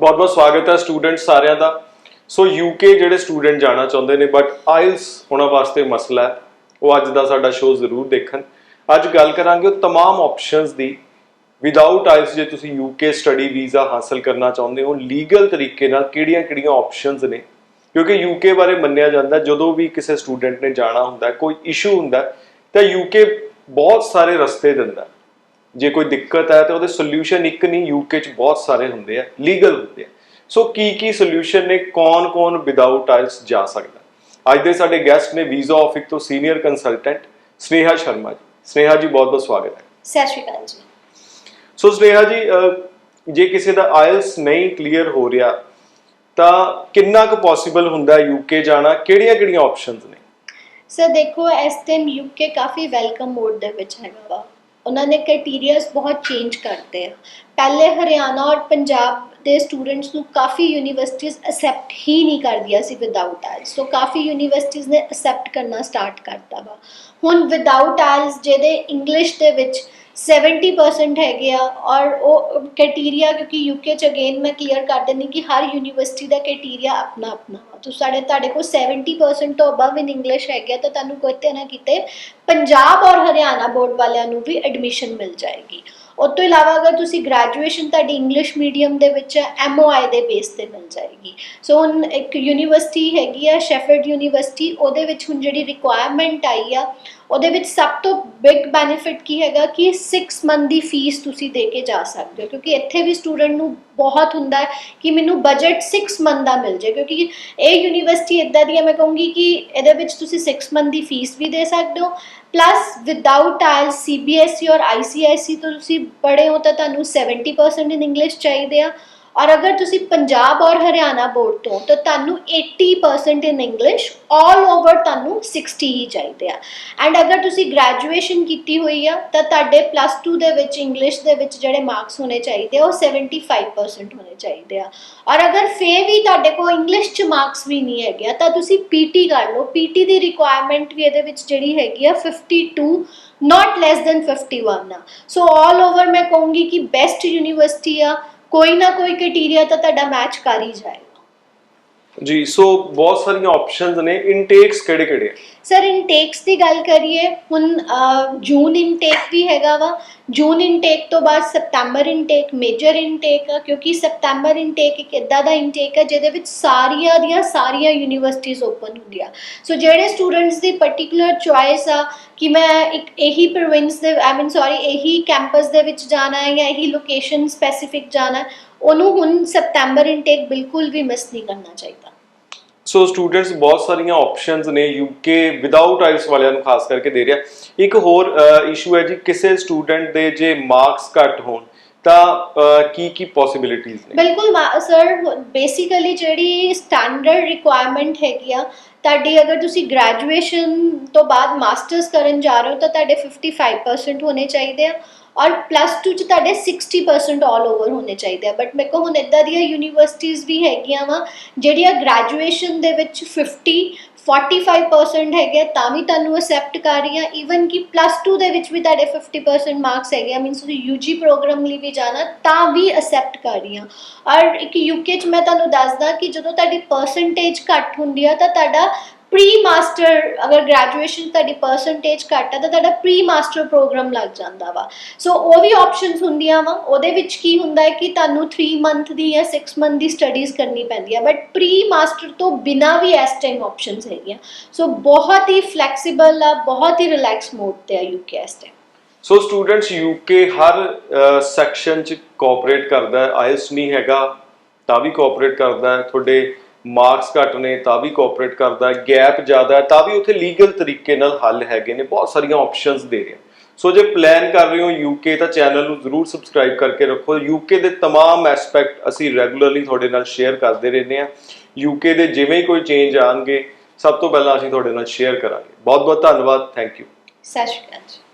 ਬਹੁਤ ਬਹੁਤ ਸਵਾਗਤ ਹੈ ਸਟੂਡੈਂਟ ਸਾਰਿਆਂ ਦਾ ਸੋ ਯੂਕੇ ਜਿਹੜੇ ਸਟੂਡੈਂਟ ਜਾਣਾ ਚਾਹੁੰਦੇ ਨੇ ਬਟ ਆਇਲਸ ਉਹਨਾਂ ਵਾਸਤੇ ਮਸਲਾ ਹੈ ਉਹ ਅੱਜ ਦਾ ਸਾਡਾ ਸ਼ੋਅ ਜ਼ਰੂਰ ਦੇਖਣ ਅੱਜ ਗੱਲ ਕਰਾਂਗੇ ਉਹ तमाम ਆਪਸ਼ਨਸ ਦੀ ਵਿਦਆਊਟ ਆਇਲਸ ਜੇ ਤੁਸੀਂ ਯੂਕੇ ਸਟੱਡੀ ਵੀਜ਼ਾ ਹਾਸਲ ਕਰਨਾ ਚਾਹੁੰਦੇ ਹੋ ਲੀਗਲ ਤਰੀਕੇ ਨਾਲ ਕਿਹੜੀਆਂ-ਕਿਹੜੀਆਂ ਆਪਸ਼ਨਸ ਨੇ ਕਿਉਂਕਿ ਯੂਕੇ ਬਾਰੇ ਮੰਨਿਆ ਜਾਂਦਾ ਹੈ, ਜਦੋਂ ਵੀ ਕਿਸੇ ਸਟੂਡੈਂਟ ਨੇ ਜਾਣਾ ਹੁੰਦਾ ਹੈ, ਕੋਈ ਇਸ਼ੂ ਹੁੰਦਾ ਹੈ, ਤਾਂ ਯੂਕੇ ਬਹੁਤ ਸਾਰੇ ਰਸਤੇ ਦਿੰਦਾ ਹੈ। ਜੇ ਕੋਈ ਦਿੱਕਤ ਹੈ ਤਾਂ ਉਹਦੇ ਸੋਲੂਸ਼ਨ ਇੱਕ ਨਹੀਂ ਯੂਕੇ ਚ ਬਹੁਤ ਸਾਰੇ ਹੁੰਦੇ ਆ ਲੀਗਲ ਹੁੰਦੇ ਆ। ਸੋ ਕੀ ਕੀ ਸੋਲੂਸ਼ਨ ਨੇ ਕੌਣ-ਕੌਣ ਵਿਦਆਊਟ ਆਇਲਸ ਜਾ ਸਕਦਾ? ਅੱਜ ਦੇ ਸਾਡੇ ਗੈਸਟ ਨੇ ਵੀਜ਼ਾ ਆਫਿਸ ਤੋਂ ਸੀਨੀਅਰ ਕੰਸਲਟੈਂਟ ਸਨੇਹਾ ਸ਼ਰਮਾ ਜੀ। ਸਨੇਹਾ ਜੀ ਬਹੁਤ ਬਹੁਤ ਸਵਾਗਤ ਹੈ। ਸਤਿ ਸ਼੍ਰੀ ਅਕਾਲ ਜੀ। ਸੋ ਸਨੇਹਾ ਜੀ ਜੇ ਕਿਸੇ ਦਾ ਆਇਲਸ ਨਹੀਂ ਕਲੀਅਰ ਹੋ ਰਿਹਾ ਤਾਂ ਕਿੰਨਾ ਕੁ ਪੋਸੀਬਲ ਹੁੰਦਾ ਯੂਕੇ ਜਾਣਾ? ਕਿਹੜੀਆਂ-ਕਿਹੜੀਆਂ ਆਪਸ਼ਨਸ ਨੇ? ਸਰ ਦੇਖੋ ਇਸ ਟਾਈਮ ਯੂਕੇ ਕਾਫੀ ਵੈਲਕਮ ਮੋਡ ਦੇ ਵਿੱਚ ਹੈਗਾ ਵਾ। ਉਹਨਾਂ ਨੇ ਕ੍ਰਾਈਟੇਰੀਆਸ ਬਹੁਤ ਚੇਂਜ ਕਰਤੇ ਆ। ਪਹਿਲੇ ਹਰਿਆਣਾ ਔਰ ਪੰਜਾਬ ਦੇ ਸਟੂਡੈਂਟਸ ਨੂੰ ਕਾਫੀ ਯੂਨੀਵਰਸਿਟੀਆਂ ਅਸੈਪਟ ਹੀ ਨਹੀਂ ਕਰਦੀਆਂ ਸੀ ਵਿਦਆਊਟ ਆਇਲਸ ਸੋ ਕਾਫੀ ਯੂਨੀਵਰਸਿਟੀਆਂ ਨੇ ਅਸੈਪਟ ਕਰਨਾ ਸਟਾਰਟ ਕਰਤਾ ਵਾ। ਹੁਣ ਵਿਦਆਊਟ ਆਇਲਸ ਜਿਹਦੇ ਇੰਗਲਿਸ਼ ਦੇ ਵਿੱਚ 70% ਹੈਗੇ ਆ ਔਰ ਉਹ ਕ੍ਰਾਈਟੇਰੀਆ ਕਿਉਂਕਿ ਯੂਕੇ ਚ ਅਗੇਨ ਮੈਂ ਕਲੀਅਰ ਕਰ ਦਿੰਦੀ ਕਿ ਹਰ ਯੂਨੀਵਰਸਿਟੀ ਦਾ ਕ੍ਰਾਈਟੇਰੀਆ ਆਪਣਾ ਆਪਣਾ ਵਾ ਸਾਡੇ, ਤੁਹਾਡੇ ਕੋਲ 70% ਤੋਂ ਅਬਵ ਇਨ ਇੰਗਲਿਸ਼ ਹੈਗੇ ਤਾਂ ਤੁਹਾਨੂੰ ਕਿਤੇ ਨਾ ਕਿਤੇ, ਪੰਜਾਬ ਔਰ ਹਰਿਆਣਾ ਬੋਰਡ ਵਾਲਿਆਂ ਨੂੰ ਵੀ ਐਡਮਿਸ਼ਨ ਮਿਲ ਜਾਏਗੀ। ਉਸ ਤੋਂ ਇਲਾਵਾ ਅਗਰ ਤੁਸੀਂ ਗ੍ਰੈਜੂਏਸ਼ਨ ਤੁਹਾਡੀ ਇੰਗਲਿਸ਼ ਮੀਡੀਅਮ ਦੇ ਵਿੱਚ ਐਮਓਆਈ ਦੇ ਬੇਸ ਤੇ ਮਿਲ ਜਾਏਗੀ। ਸੋ ਹੁਣ ਇੱਕ ਯੂਨੀਵਰਸਿਟੀ ਹੈਗੀ ਆ ਸ਼ੈਫਰਡ ਯੂਨੀਵਰਸਿਟੀ ਉਹਦੇ ਵਿੱਚ ਹੁਣ ਜਿਹੜੀ ਰਿਕੁਆਇਰਮੈਂਟ ਆਈ ਆ, ਉਹਦੇ ਵਿੱਚ ਸਭ ਤੋਂ ਬਿਗ ਬੈਨੀਫਿਟ ਕੀ ਹੈਗਾ ਕਿ 6 ਮੰਥ ਦੀ ਫੀਸ ਤੁਸੀਂ ਦੇ ਕੇ ਜਾ ਸਕਦੇ ਹੋ। ਕਿਉਂਕਿ ਇੱਥੇ ਵੀ ਸਟੂਡੈਂਟ ਨੂੰ ਬਹੁਤ ਹੁੰਦਾ ਹੈ ਕਿ ਮੈਨੂੰ ਬਜਟ 6 ਮੰਥ ਦਾ ਮਿਲ ਜਾਏ। ਕਿਉਂਕਿ ਇਹ ਯੂਨੀਵਰਸਿਟੀ ਇਦਾਂ ਦੀ ਹੈ ਮੈਂ ਕਹੂੰਗੀ ਕਿ ਇਹਦੇ ਵਿੱਚ ਤੁਸੀਂ 6 ਮੰਥ ਦੀ ਫੀਸ ਵੀ ਦੇ ਸਕਦੇ ਹੋ ਪਲੱਸ ਵਿਦਆਊਟ ਆਇਲ ਸੀਬੀਐਸਈ ਔਰ ਆਈਸੀਆਈਸੀ ਤੋਂ ਤੁਸੀਂ ਪੜ੍ਹੇ ਹੋ ਤਾਂ ਤੁਹਾਨੂੰ 70% ਇਨ ਇੰਗਲਿਸ਼ ਚਾਹੀਦੇ ਆ। ਔਰ ਅਗਰ ਤੁਸੀਂ ਪੰਜਾਬ ਔਰ ਹਰਿਆਣਾ ਬੋਰਡ ਤੋਂ, ਤਾਂ ਤੁਹਾਨੂੰ 80% ਇਨ ਇੰਗਲਿਸ਼ 올 ਓਵਰ ਤੁਹਾਨੂੰ 60 ਹੀ ਚਾਹੀਦੇ ਆ। ਐਂਡ ਅਗਰ ਤੁਸੀਂ ਗ੍ਰੈਜੂਏਸ਼ਨ ਕੀਤੀ ਹੋਈ ਆ, ਤਾਂ ਤੁਹਾਡੇ ਪਲੱਸ 2 ਦੇ ਵਿੱਚ ਇੰਗਲਿਸ਼ ਦੇ ਵਿੱਚ ਜਿਹੜੇ ਮਾਰਕਸ ਹੋਣੇ ਚਾਹੀਦੇ ਆ, ਉਹ 75% ਹੋਣੇ ਚਾਹੀਦੇ ਆ। ਔਰ ਅਗਰ ਫੇ ਵੀ ਤੁਹਾਡੇ ਕੋਲ ਇੰਗਲਿਸ਼ ਚ ਮਾਰਕਸ ਵੀ ਨਹੀਂ ਹੈਗੇ ਤਾਂ ਤੁਸੀਂ ਪੀਟੀ ਕਰ ਲਓ। ਪੀਟੀ ਦੀ ਰਿਕੁਆਇਰਮੈਂਟ ਵੀ ਇਹਦੇ ਵਿੱਚ ਜਿਹੜੀ ਹੈਗੀ ਆ 52 ਨਾਟ ਲੈਸ ਦੈਨ 51 ਆ। ਸੋ 올 ਓਵਰ ਮੈਂ ਕਹੂੰਗੀ ਕਿ ਬੈਸਟ ਯੂਨੀਵਰਸਿਟੀ ਆ ਕੋਈ ਨਾ ਕੋਈ ਕ੍ਰਾਈਟੇਰੀਆ ਤਾਂ ਤੁਹਾਡਾ ਮੈਚ ਕਰ ਹੀ ਜਾਏਗਾ। ਜੀ ਸੋ ਬਹੁਤ ਸਾਰੀਆਂ ਆਪਸ਼ਨਸ ਨੇ। ਇਨਟੇਕਸ ਕਿਹੜੇ-ਕਿਹੜੇ ਆ? ਸਰ ਇਨਟੇਕਸ ਦੀ ਗੱਲ ਕਰੀਏ, ਹੁਣ ਜੂਨ ਇਨਟੇਕ ਵੀ ਹੈਗਾ ਵਾ। ਜੂਨ ਇਨਟੇਕ ਤੋਂ ਬਾਅਦ ਸਪਟੈਂਬਰ ਇਨਟੇਕ ਮੇਜਰ ਇਨਟੇਕ ਆ, ਕਿਉਂਕਿ ਸਪਟੈਂਬਰ ਇਨਟੇਕ ਇੱਕ ਇਦਾਂ ਦਾ ਇਨਟੇਕ ਹੈ ਜਿਹਦੇ ਵਿੱਚ ਸਾਰੀਆਂ ਦੀਆਂ ਸਾਰੀਆਂ ਯੂਨੀਵਰਸਿਟੀਆਂ ਓਪਨ ਹੁੰਦੀਆਂ। ਸੋ ਜਿਹੜੇ ਸਟੂਡੈਂਟਸ ਦੀ ਪਾਰਟਿਕੂਲਰ ਚੁਆਇਸ ਆ, ਕਿ ਮੈਂ ਇੱਕ ਇਹੀ ਪ੍ਰੋਵਿੰਸ ਦੇ ਆਈ ਮੀਨ ਸੌਰੀ ਇਹੀ ਕੈਂਪਸ ਦੇ ਵਿੱਚ ਜਾਣਾ ਹੈ ਜਾਂ ਇਹੀ ਲੋਕੇਸ਼ਨ ਸਪੈਸੀਫਿਕ ਜਾਣਾ ਉਹਨੂੰ ਹੁਣ ਸਪਟੈਂਬਰ ਇਨਟੇਕ ਬਿਲਕੁਲ ਵੀ ਮਿਸ ਨਹੀਂ ਕਰਨਾ ਚਾਹੀਦਾ। ਸੋ ਸਟੂਡੈਂਟਸ ਬਹੁਤ ਸਾਰੀਆਂ ਆਪਸ਼ਨਸ ਨੇ ਯੂਕੇ ਵਿਦਆਊਟ ਆਇਲਸ ਵਾਲਿਆਂ ਨੂੰ ਖਾਸ ਕਰਕੇ ਦੇ ਰਿਹਾ। ਇੱਕ ਹੋਰ ਇਸ਼ੂ ਹੈ ਜੀ, ਕਿਸੇ ਸਟੂਡੈਂਟ ਦੇ ਜੇ ਮਾਰਕਸ ਘੱਟ ਹੋਣ ਤਾਂ ਕੀ ਕੀ ਪੋਸਿਬਿਲਿਟੀਆਂ ਨੇ? ਬਿਲਕੁਲ ਸਰ ਬੇਸਿਕਲੀ ਜਿਹੜੀ ਸਟੈਂਡਰਡ ਰਿਕੁਆਇਰਮੈਂਟ ਹੈਗੀ ਆ, ਤੁਹਾਡੀ ਅਗਰ ਤੁਸੀਂ ਗ੍ਰੈਜੂਏਸ਼ਨ ਤੋਂ ਬਾਅਦ ਮਾਸਟਰਸ ਕਰਨ ਜਾ ਰਹੇ ਹੋ, ਤਾਂ ਤੁਹਾਡੇ 55% ਹੋਣੇ ਚਾਹੀਦੇ ਆ ਔਰ ਪਲੱਸ 2 ਚ ਤੁਹਾਡੇ 60% ਆਲ ਓਵਰ ਹੋਣੇ ਚਾਹੀਦੇ ਆ। ਬਟ ਮੇਰੇ ਕੋਲ ਹੁਣ ਇਦਾਂ ਦੀਆਂ ਯੂਨੀਵਰਸਿਟੀਆਂ ਵੀ ਹੈਗੀਆਂ ਵਾ, ਜਿਹੜੀਆਂ ਗ੍ਰੈਜੂਏਸ਼ਨ ਦੇ ਵਿੱਚ 50 45% ਹੈਗੇ ਆ, ਤਾਂ ਵੀ ਤੁਹਾਨੂੰ ਅਸੈਪਟ ਕਰ ਰਹੀ ਰਹੀਆਂ ਈਵਨ ਕਿ ਪਲੱਸ 2 ਦੇ ਵਿੱਚ ਵੀ ਤੁਹਾਡੇ 50% ਮਾਰਕਸ ਹੈਗੇ ਆ ਮੀਨਸ ਤੁਸੀਂ ਯੂਜੀ ਪ੍ਰੋਗਰਾਮ ਲਈ ਵੀ ਜਾਣਾ ਤਾਂ ਵੀ ਅਸੈਪਟ ਕਰ ਰਹੀ ਰਹੀਆਂ ਔਰ ਇੱਕ ਯੂਕੇ ਚ ਮੈਂ ਤੁਹਾਨੂੰ ਦੱਸਦਾ ਕਿ ਜਦੋਂ ਤੁਹਾਡੀ ਪਰਸੈਂਟੇਜ ਘੱਟ ਹੁੰਦੀ ਆ ਤਾਂ ਤੁਹਾਡਾ ਪ੍ਰੀ ਮਾਸਟਰ ਅਗਰ ਗ੍ਰੈਜੂਏਸ਼ਨ ਤੁਹਾਡੀ ਪਰਸੈਂਟੇਜ ਘੱਟ ਆ, ਤਾਂ ਤੁਹਾਡਾ ਪ੍ਰੀ ਮਾਸਟਰ ਪ੍ਰੋਗਰਾਮ ਲੱਗ ਜਾਂਦਾ ਵਾ। ਸੋ ਉਹ ਵੀ ਆਪਸ਼ਨਸ ਹੁੰਦੀਆਂ ਵਾ। ਉਹਦੇ ਵਿੱਚ ਕੀ ਹੁੰਦਾ ਹੈ ਕਿ ਤੁਹਾਨੂੰ 3 ਮੰਥ ਦੀ ਜਾਂ 6 ਮੰਥ ਦੀ ਸਟੱਡੀਜ਼ ਕਰਨੀ ਪੈਂਦੀ ਆ। ਬਟ ਪ੍ਰੀ ਮਾਸਟਰ ਤੋਂ ਬਿਨਾ ਵੀ ਇਸ ਟਾਈਮ ਆਪਸ਼ਨਸ ਹੈਗੀਆਂ। ਸੋ ਬਹੁਤ ਹੀ ਫਲੈਕਸੀਬਲ ਆ, ਬਹੁਤ ਹੀ ਰਿਲੈਕਸ ਮੋਡ ਤੇ ਆ ਯੂਕੇ ਇਸ ਟਾਈਮ ਸੋ ਸਟੂਡੈਂਟਸ ਯੂਕੇ ਹਰ ਸੈਕਸ਼ਨ ਚ ਕੋਆਪਰੇਟ ਕਰਦਾ ਹੈ। ਆਇਲਸ ਨਹੀਂ ਹੈਗਾ, ਤਾਂ ਵੀ ਕੋਆਪਰੇਟ ਕਰਦਾ ਹੈ। ਤੁਹਾਡੇ ਮਾਰਕਸ ਘੱਟ ਨੇ ਤਾਂ ਵੀ ਕੋਆਪਰੇਟ ਕਰਦਾ ਹੈ ਗੈਪ ਜ਼ਿਆਦਾ ਹੈ ਤਾਂ ਵੀ ਉੱਥੇ ਲੀਗਲ ਤਰੀਕੇ ਨਾਲ ਹੱਲ ਹੈਗੇ ਨੇ ਬਹੁਤ ਸਾਰੀਆਂ ਆਪਸ਼ਨਸ ਦੇ ਰਿਹਾ ਸੋ ਜੇ ਪਲਾਨ ਕਰ ਰਹੇ ਹੋ ਯੂਕੇ ਤਾਂ ਚੈਨਲ ਨੂੰ ਜ਼ਰੂਰ ਸਬਸਕ੍ਰਾਈਬ ਕਰਕੇ ਰੱਖੋ ਯੂਕੇ ਦੇ तमाम ਐਸਪੈਕਟ ਅਸੀਂ ਰੈਗੂਲਰਲੀ ਤੁਹਾਡੇ ਨਾਲ ਸ਼ੇਅਰ ਕਰਦੇ ਰਹਿੰਦੇ ਹਾਂ ਯੂਕੇ ਦੇ ਜਿਵੇਂ ਹੀ ਕੋਈ ਚੇਂਜ ਆਣਗੇ ਸਭ ਤੋਂ ਪਹਿਲਾਂ ਅਸੀਂ ਤੁਹਾਡੇ ਨਾਲ ਸ਼ੇਅਰ ਕਰਾਂਗੇ ਬਹੁਤ ਬਹੁਤ ਧੰਨਵਾਦ ਥੈਂਕ ਯੂ ਸਤਿ ਸ਼੍ਰੀ ਅਕਾਲ ਜੀ